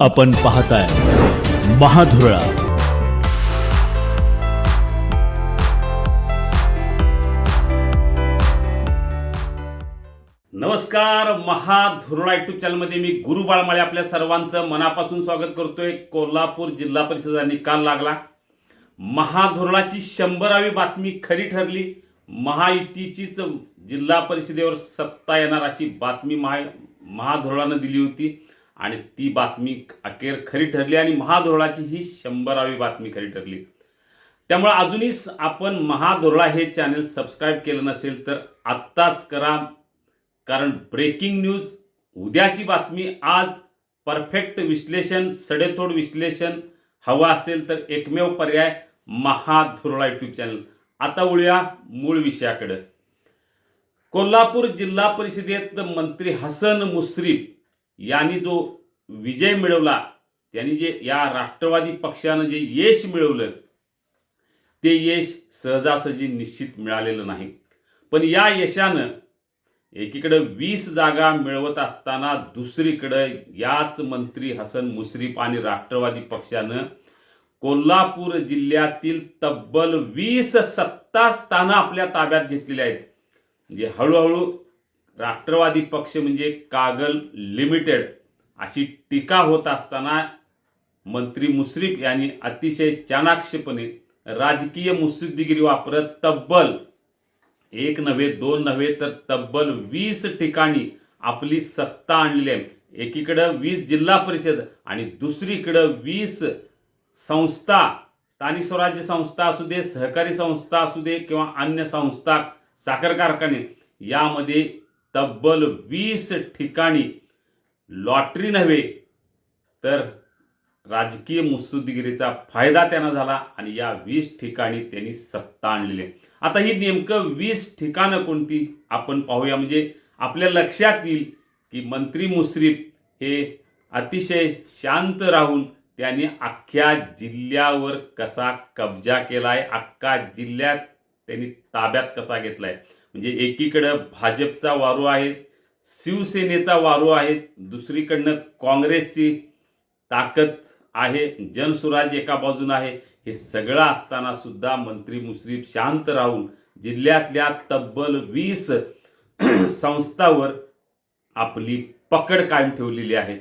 आपण पाहताय महाधुरळा. नमस्कार महाधुरळा युट्यूब चॅनलमध्ये मी गुरु बाळमाळे आपल्या सर्वांचं मनापासून स्वागत करतोय. कोल्हापूर जिल्हा परिषदेचा निकाल लागला. महाधुरळाची शंभरावी बातमी खरी ठरली. महायुतीचीच जिल्हा परिषदेवर सत्ता येणार अशी बातमी महा महाधुरळानं दिली होती. आणि ती बातमी अखेर खरी ठरली आणि महाधुरळाची ही शंभरावी बातमी खरी ठरली. त्यामुळे अजूनही आपण महाधुरळा हे चॅनल सबस्क्राईब केलं नसेल तर आत्ताच करा. कारण ब्रेकिंग न्यूज उद्याची बातमी आज परफेक्ट विश्लेषण सडेतोड विश्लेषण हवं असेल तर एकमेव पर्याय महाधुरळा यूट्यूब चॅनल आता वळूया मूळ विषयाकडे. कोल्हापूर जिल्हा परिषदेत मंत्री हसन मुश्रीफ यांनी जो विजय मिळवला त्यांनी जे या राष्ट्रवादी पक्षानं जे यश मिळवलं ते यश सहजासहजी निश्चित मिळालेलं नाही. पण या यशानं एकीकडं वीस जागा मिळवत असताना दुसरीकडं याच मंत्री हसन मुश्रीफ आणि राष्ट्रवादी पक्षानं कोल्हापूर जिल्ह्यातील तब्बल वीस सत्ता स्थानं आपल्या ताब्यात घेतलेली आहेत. म्हणजे हळूहळू राष्ट्रवादी पक्ष म्हणजे कागल लिमिटेड अशी टीका होत असताना मंत्री मुश्रीफ यांनी अतिशय चाणाक्षपणे राजकीय मुत्सुद्दीगिरी वापरत तब्बल एक नव्हे दोन नव्हे तर तब्बल वीस ठिकाणी आपली सत्ता आणली आहे. एकीकडं वीस जिल्हा परिषद आणि दुसरीकडं वीस संस्था स्थानिक स्वराज्य संस्था असू दे सहकारी संस्था असू दे किंवा अन्य संस्था साखर कारखाने यामध्ये तब्बल वीस ठिकाणी लॉटरी नव्हे तर राजकीय मुसुदगिरीचा फायदा त्यांना झाला आणि या वीस ठिकाणी त्यांनी सत्ता आणलेली आहे. आता ही नेमकं वीस ठिकाणं कोणती आपण पाहूया. म्हणजे आपल्या लक्षात येईल की मंत्री मुश्रीफ हे अतिशय शांत राहून त्यांनी अख्ख्या जिल्ह्यावर कसा कब्जा केला आहे अख्खा जिल्ह्यात त्यांनी ताब्यात कसा घेतलाय. म्हणजे एकीकडं भाजपचा वारू आहे शिवसेनेचा वारू आहे दुसरीकडनं काँग्रेसची ताकद आहे जनसुराज एका बाजून आहे. हे सगळं असताना सुद्धा मंत्री मुश्रीफ शांत राहून जिल्ह्यातल्या तब्बल वीस संस्थावर आपली पकड कायम ठेवलेली आहे.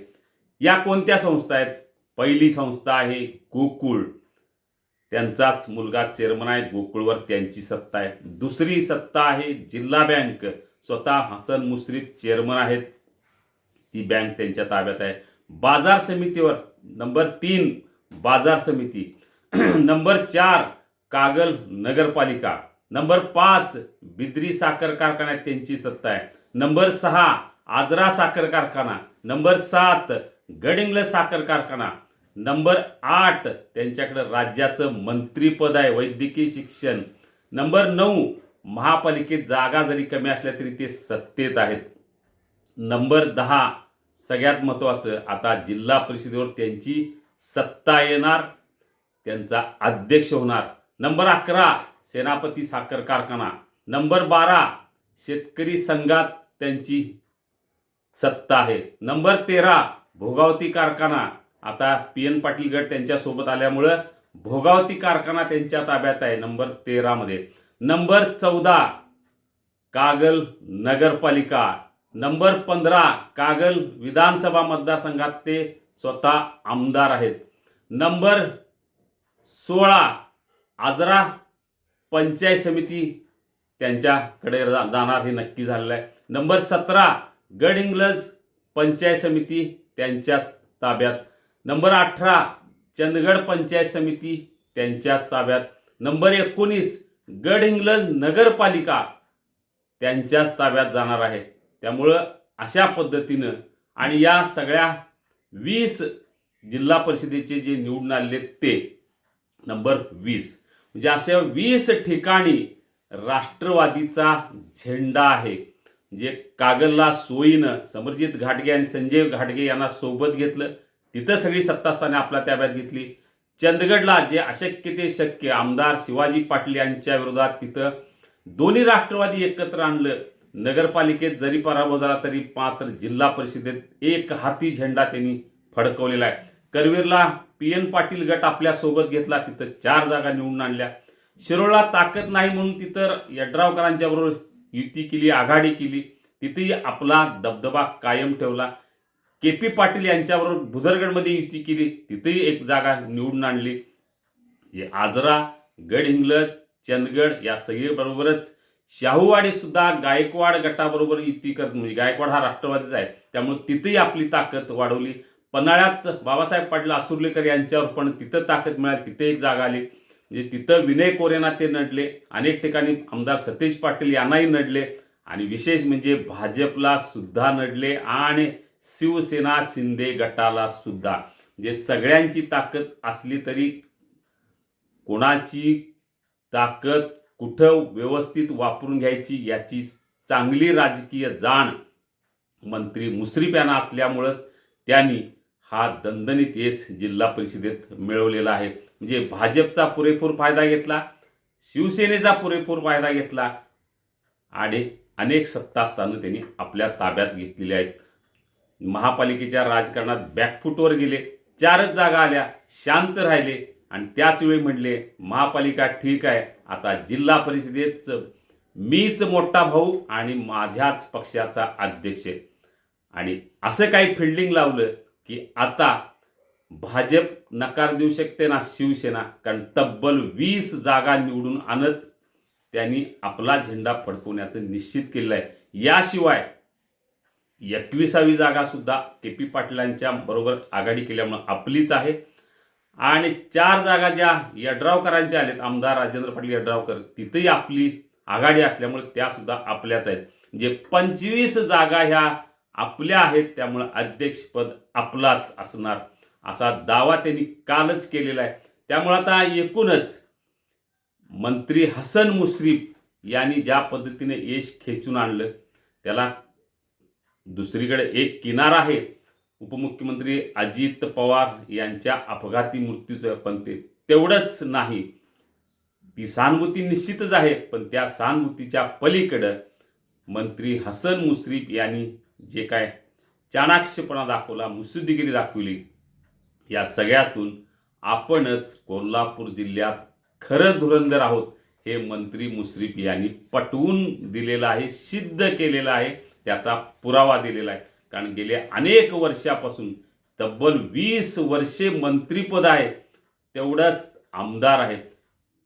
या कोणत्या संस्था आहेत? पहिली संस्था आहे गोकुळ त्यांचाच मुलगा चेअरमन आहे गोकुळवर त्यांची सत्ता आहे. दुसरी सत्ता आहे जिल्हा बँक. स्वतः हसन मुश्रीफ चेअरमन आहेत. ती बँक त्यांच्या ताब्यात आहे. बाजार समितीवर नंबर तीन बाजार समिती. नंबर चार कागल नगरपालिका. नंबर पाच बिद्री साखर कारखान्यात त्यांची सत्ता आहे. नंबर सहा आजरा साखर कारखाना. नंबर सात गडिंगल साखर कारखाना. नंबर आठ त्यांच्याकडे राज्याचं मंत्रीपद आहे वैद्यकीय शिक्षण. नंबर नऊ महापालिकेत जागा जरी कमी असल्या तरी ते सत्तेत आहेत. नंबर दहा सगळ्यात महत्त्वाचं आता जिल्हा परिषदेवर त्यांची सत्ता येणार त्यांचा अध्यक्ष होणार. नंबर अकरा सेनापती साखर कारखाना. नंबर बारा शेतकरी संघात त्यांची सत्ता आहे. नंबर तेरा भोगावती कारखाना. आता पी एन पाटील गट त्यांच्यासोबत आल्यामुळं भोगावती कारखाना त्यांच्या ताब्यात आहे नंबर तेरामध्ये नंबर चौदा कागल नगरपालिका. नंबर पंधरा कागल विधानसभा मतदारसंघात ते स्वतः आमदार आहेत. नंबर सोळा आजरा पंचायत समिती त्यांच्याकडे जाणार हे नक्की झालेलं आहे. नंबर सतरा गड इंग्लज पंचायत समिती त्यांच्या ताब्यात नंबर अठरा चंदगड पंचायत समिती त्यांच्याच ताब्यात. नंबर एकोणीस गड इंग्लज नगरपालिका त्यांच्याच ताब्यात जाणार आहे. त्यामुळं अशा पद्धतीनं आणि या सगळ्या वीस जिल्हा परिषदेचे जे निवडून आलेले ते नंबर वीस. म्हणजे अशा वीस ठिकाणी राष्ट्रवादीचा झेंडा आहे. जे कागलला सोयीनं समरजित घाटगे आणि संजय घाटगे यांना सोबत घेतलं. तिथं सगळी सत्तास्थाने आपल्या ताब्यात घेतली. चंदगडला जे अशक्य ते शक्य आमदार शिवाजी पाटील यांच्या विरोधात तिथं दोन्ही राष्ट्रवादी एकत्र आणलं. नगरपालिकेत जरी पराभव झाला तरी मात्र जिल्हा परिषदेत एक हाती झेंडा त्यांनी फडकवलेला आहे. करवीरला पी एन पाटील गट आपल्यासोबत घेतला तिथं चार जागा निवडून आणल्या. शिरोळला ताकद नाही म्हणून तिथं यड्रावकरांच्या बरोबर युती केली आघाडी केली. तिथेही आपला दबदबा कायम ठेवला. के पी पाटील यांच्याबरोबर भुदरगडमध्ये युती केली तिथेही एक जागा निवडून आणली. जे आजरा गडहिंग्लज चंदगड या सगळीबरोबरच शाहूवाडी सुद्धा गायकवाड गटाबरोबर युती करत म्हणजे गायकवाड हा राष्ट्रवादीचा आहे. त्यामुळे तिथेही आपली ताकद वाढवली. पन्हाळ्यात बाबासाहेब पाटील आसुर्लेकर यांच्यावर पण तिथं ताकद मिळाली तिथे एक जागा आली. म्हणजे तिथं विनय कोरेना ते नडले अनेक ठिकाणी आमदार सतीश पाटील यांनाही नडले. आणि विशेष म्हणजे भाजपला सुद्धा नडले आणि शिवसेना शिंदे गटाला सुद्धा. म्हणजे सगळ्यांची ताकद असली तरी कोणाची ताकद कुठं व्यवस्थित वापरून घ्यायची याची चांगली राजकीय जाण मंत्री मुश्रीफ यांना असल्यामुळंच त्यांनी हा दणदणीत यश जिल्हा परिषदेत मिळवलेला आहे. म्हणजे भाजपचा पुरेपूर फायदा घेतला शिवसेनेचा पुरेपूर फायदा घेतला आणि अनेक सत्तास्थानं त्यांनी आपल्या ताब्यात घेतलेली आहेत. महापालिकेच्या राजकारणात बॅकफुटवर गेले. चारच जागा आल्या. शांत राहिले. आणि त्याच वेळी म्हणले महापालिका ठीक आहे. आता जिल्हा परिषदेच मीच मोठा भाऊ आणि माझ्याच पक्षाचा अध्यक्ष आणि असं काही फिल्डिंग लावलं की आता भाजप नकार देऊ शकते ना शिवसेना कारण तब्बल वीस जागा निवडून आणत त्यांनी आपला झेंडा फडकवण्याचं निश्चित केलं आहे याशिवाय एकविसावी जागा सुद्धा के पी पाटलांच्या बरोबर आघाडी केल्यामुळं आपलीच आहे. आणि चार जागा ज्या यड्रावकरांच्या आल्यात आमदार राजेंद्र पाटील यड्रावकर तिथेही आपली आघाडी असल्यामुळे त्यासुद्धा आपल्याच आहेत. जे पंचवीस जागा ह्या आपल्या आहेत त्यामुळं अध्यक्षपद आपलाच असणार असा दावा त्यांनी कालच केलेला आहे. त्यामुळं आता एकूणच मंत्री हसन मुश्रीफ यांनी ज्या पद्धतीने यश खेचून आणलं त्याला दुसरीकडे एक किनार आहे. उपमुख्यमंत्री अजित पवार यांच्या अपघाती मृत्यूचं पण ते तेवढंच नाही. ती सहानुभूती निश्चितच आहे पण त्या सहानुभूतीच्या पलीकडं मंत्री हसन मुश्रीफ यांनी जे काय चाणाक्षपणा दाखवला मुसुद्दीगिरी दाखवली या सगळ्यातून आपणच कोल्हापूर जिल्ह्यात खरं धुरंधर आहोत हे मंत्री मुश्रीफ यांनी पटवून दिलेलं आहे सिद्ध केलेलं आहे. त्याचा पुरावा दिलेला आहे. कारण गेले अनेक वर्षापासून तब्बल वीस वर्षे मंत्रीपद आहे. तेवढंच आमदार आहेत.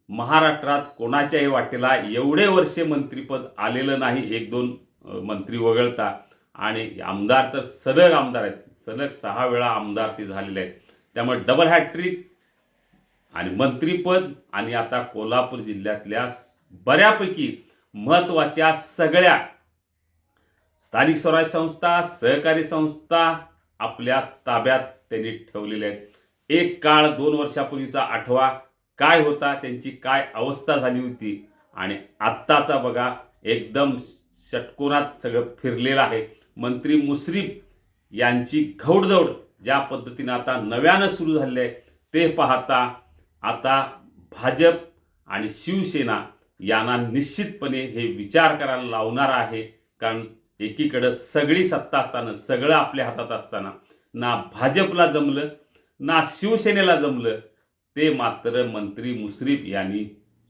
महाराष्ट्रात कोणाच्याही वाटेला एवढे वर्षे मंत्रीपद आलेलं नाही. एक दोन मंत्री वगळता. आणि आमदार तर सलग आमदार आहेत. सलग सहा वेळा आमदार ते झालेले आहेत. त्यामुळे डबल हॅट्रिक आणि मंत्रीपद आणि आता कोल्हापूर जिल्ह्यातल्या बऱ्यापैकी महत्त्वाच्या सगळ्या स्थानिक स्वराज्य संस्था सहकारी संस्था आपल्या ताब्यात त्यांनी ठेवलेल्या आहेत. एक काळ दोन वर्षापूर्वीचा आठवा काय होता त्यांची काय अवस्था झाली होती? आणि आत्ताचा बघा एकदम षटकोनात सगळं फिरलेलं आहे. मंत्री मुश्रीफ यांची घौडदौड ज्या पद्धतीनं आता नव्यानं सुरू झाले आहे ते पाहता आता भाजप आणि शिवसेना यांना निश्चितपणे हे विचार करायला लावणार आहे. कारण एकीकडं सगळी सत्ता असताना सगळं आपल्या हातात असताना ना भाजपला जमलं ना शिवसेनेला जमलं ते मात्र मंत्री मुश्रीफ यांनी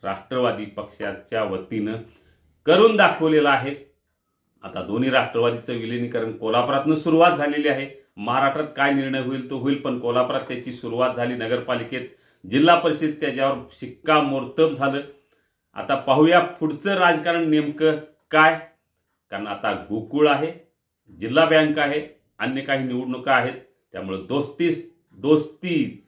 राष्ट्रवादी पक्षाच्या वतीनं करून दाखवलेलं आहे. आता दोन्ही राष्ट्रवादीचं विलिनीकरण कोल्हापुरातनं सुरुवात झालेली आहे. महाराष्ट्रात काय निर्णय होईल तो होईल पण कोल्हापुरात त्याची सुरुवात झाली नगरपालिकेत. जिल्हा परिषद त्याच्यावर शिक्कामोर्तब झालं. आता पाहूया पुढचं राजकारण नेमकं काय? कारण आता गोकुळ आहे जिल्हा बँक आहे अन्य काही निवडणुका आहेत त्यामुळे दोस्तीस दोस्ती.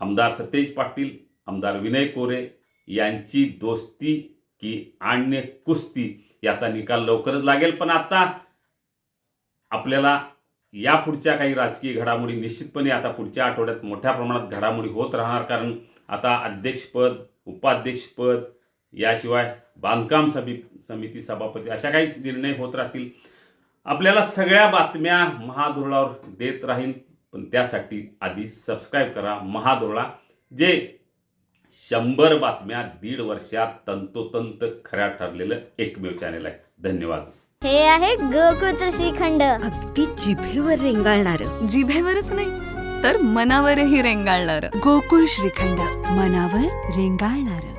आमदार सतेज पाटील आमदार विनय कोरे यांची दोस्ती की अन्य कुस्ती याचा निकाल लवकरच लागेल. पण आता आपल्याला या पुढच्या काही राजकीय घडामोडी निश्चितपणे आता पुढच्या आठवड्यात मोठ्या प्रमाणात घडामोडी होत राहणार. कारण आता अध्यक्षपद उपाध्यक्षपद याशिवाय बांधकाम सभि समिती सभापती अशा काहीच निर्णय होत राहतील. आपल्याला सगळ्या बातम्या महाधुरळावर देत राहीन पण त्यासाठी आधी सबस्क्राईब करा महाधुरळा जे शंभर बातम्या दीड वर्षात तंतोतंत खऱ्या ठरलेलं एकमेव चॅनल आहे. धन्यवाद. हे आहे गोकुळचं श्रीखंड. अगदी जिभेवर रेंगाळणार. जिभेवरच नाही तर मनावरही रेंगाळणार. गोकुळ श्रीखंड मनावर रेंगाळणार.